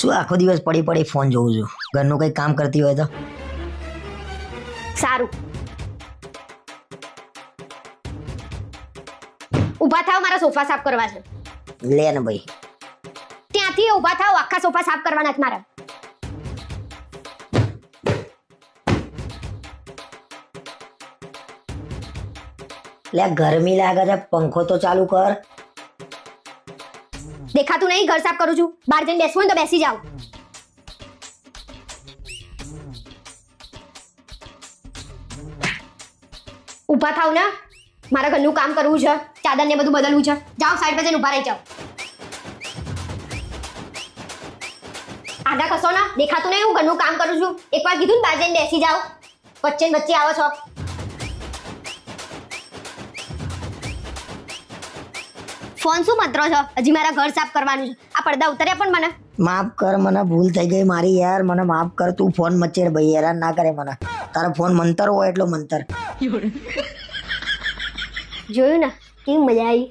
શું આખો દિવસ પડી પડી ફોન જોઉં છું? ઘરનું કંઈ કામ કરતી હોય તો? સારું. ઊભા થાવ મારા સોફા સાફ કરવા છે. લે ને ભાઈ. ત્યાંથી ઊભા થાવ આખા સોફા સાફ કરવાના છે મારા. લે ગરમી લાગે છે પંખો તો ચાલુ કર. દેખાતું નહીં, ઘર સાફ કરું છું. બહાર જઈને બેસવું તો બેસી જાઓ. ઊભા થાવ ને. મારા ઘરનું કામ કરવું છે. ચાદર ને બધું બદલવું છે. જાઓ સાઈડ પર જઈને ઊભા રહી જાઓ. આગા કશો ના. દેખાતું નહીં, હું ઘરનું કામ કરું છું. એકવાર કીધું ને બહાર જઈને બેસી જાઓ. વચ્ચે વચ્ચે આવો છો. ફોન શું મતરો છો? હજી મારા ઘર સાફ કરવાનું. છે આ પડદા ઉતર્યા પણ મને. માફ કર મને ભૂલ થઈ ગઈ મારી યાર. મને માફ કર તું ફોન મચેર ભાઈ હેરાન ના કરે મને. તારો ફોન મંતર હોય એટલો મંતર. જોયું ને? કેવી મજા આવી.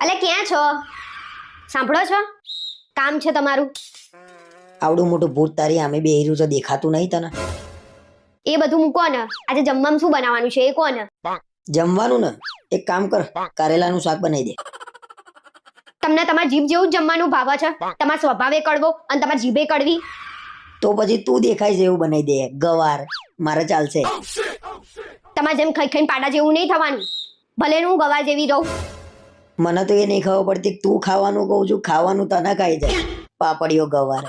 અલે ક્યાં છો? સાંભળો છો? કામ છે તમારું. આવડું મોટું ભૂત તારી આમે બે રહ્યું છે દેખાતું નહીં તને? એ બધું મૂકો ને. આજે જમવામાં શું બનાવવાનું છે એ કોને જમવાનું ને? એક કામ કર કારેલાનું શાક બનાવી દે. તમને તમારા જીભ જેવું જ જમવાનું ભાવે છે. તમારા સ્વભાવે કડવો અને તમારી જીભે કડવી. તો પછી તું દેખાય છે એવું બનાવી દે. ગવાર. મારે ચાલશે. તમારે જેમ ખાઈ ખાઈને પાડા જેવું નહીં થવાનું. ભલે હું ગવા જેવી રહું. મને તો એ નહીં ખબર પડતી તું ખાવાનું કહું છું ખાવાનું તને ખાઈ જાય. પાપડીઓ ગવાર.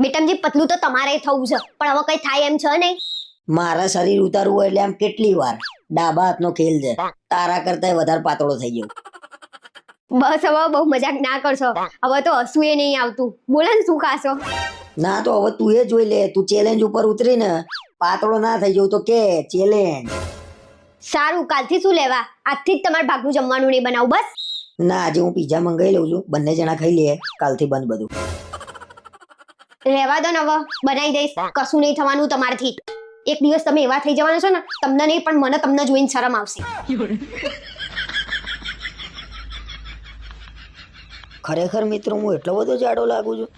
બેટમજી પતલું તો તમારે થવું છે. પણ હવે કઈ થાય એમ છે નહીં. મારા શરીર ઉતારવું એટલે આમ કેટલી વાર? ડાબા હાથનો ખેલ છે. તારા કરતા વધારે પાતળો થઈ ગયો. બસ હવે બહુ મજાક ના કરશો. હવે તો હસવું એ નહીં આવતું. બોલે ને શું ખાશો? ના તો હવે તું એ જોઈ લે. તું ચેલેન્જ ઉપર ઉતરી ને પાતળો ના થઈ જવું તો કે ચેલેન્જ સારું કાલથી શું લેવા? આજથી જ તમારે ભાગનું જમવાનું નહીં બનાવું બસ? ના આજે હું પીઝા મંગાવી લઉં છું. બંને જણા ખાઈ લઈએ કાલથી બંધ બધું. રહેવા દો ને હવે બનાવી દઈશ. કશું નહીં થવાનું તમારથી. એક દિવસ તમે એવા થઈ જવાના છો ને તમને નહીં પણ મને તમને જોઈને શરમ આવશે. ખરેખર મિત્રો હું એટલો બધો જાડો લાગુ છું?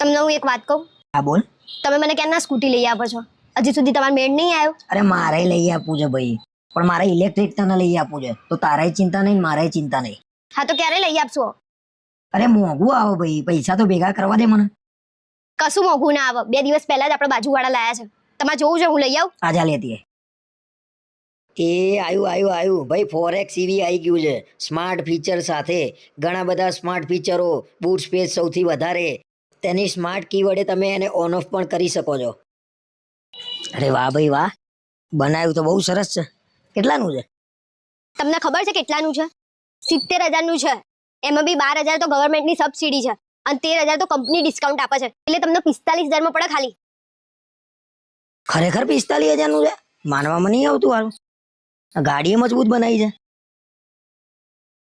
તમને હું એક વાત કહું? હા બોલ. તમે મને ક્યારના સ્કૂટી લઈ આપો છો? હજી સુધી તમારો મેળ નહીં આવ્યો? અરે મારે લઈ આપવું છે ભાઈ. પણ મારે ઇલેક્ટ્રિક તને લઈ આપવું છે. તો તારે ચિંતા નહીં મારે ચિંતા નહીં. હા તો ક્યારે લઈ આપશો? અરે મોંઘું આવો ભાઈ પૈસા તો ભેગા કરવા દે મને. કશું મોંઘું ના આવે. બે દિવસ પહેલા જ આપણે બાજુવાળા લાયા છે. તમારે જોવું છે હું લઈ આવું? આજા લેતી એ આયુ આયુ આયુ. ભાઈ ફોરેક્સ ઈવી આવી ગયું છે. સ્માર્ટ ફીચર સાથે. ઘણા બધા સ્માર્ટ ફીચરો બૂટ સ્પેસ સૌથી વધારે. તેની સ્માર્ટ કી વડે તમે એને ઓન ઓફ પણ કરી શકો છો. અરે વાહ ભાઈ વાહ. બનાવ્યું તો બહુ સરસ છે. કેટલાનું છે? તમને ખબર છે કેટલાનું છે? સિત્તેર હજારનું છે. એમાં બી બાર હજાર તો ગવર્મેન્ટની સબસિડી છે અને તેર હજાર તો કંપની ડિસ્કાઉન્ટ આપે છે. એટલે તમને પિસ્તાલીસ હજારમાં પડે ખાલી. ખરેખર પિસ્તાલીસ હજારનું છે? માનવામાં નહીં આવતું હારું. ગાડીએ મજબૂત બનાવી છે.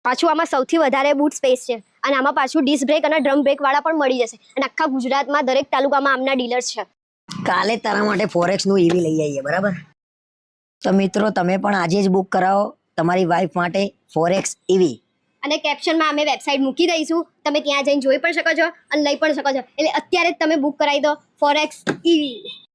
પાછું આમાં સૌથી વધારે બૂટ સ્પેસ છે અને આમાં પાછું ડિસ્ક બ્રેક અને ડ્રમ બ્રેક વાળા પણ મળી જશે. અને આખા ગુજરાતમાં દરેક તાલુકામાં આમના ડીલર્સ છે. કાલે તારા માટે ફોરેક્સનું ઈવી લઈ આવીએ બરાબર? તો મિત્રો તમે પણ આજે જ બુક કરાવો તમારી વાઈફ માટે ફોરેક્સ ઈવી અને કેપ્શનમાં અમે વેબસાઇટ મૂકી દઈશું. તમે ત્યાં જઈને જોઈ પણ શકો છો અને લઈ પણ શકો છો. એટલે અત્યારે જ તમે બુક કરાવી દો. Forex EV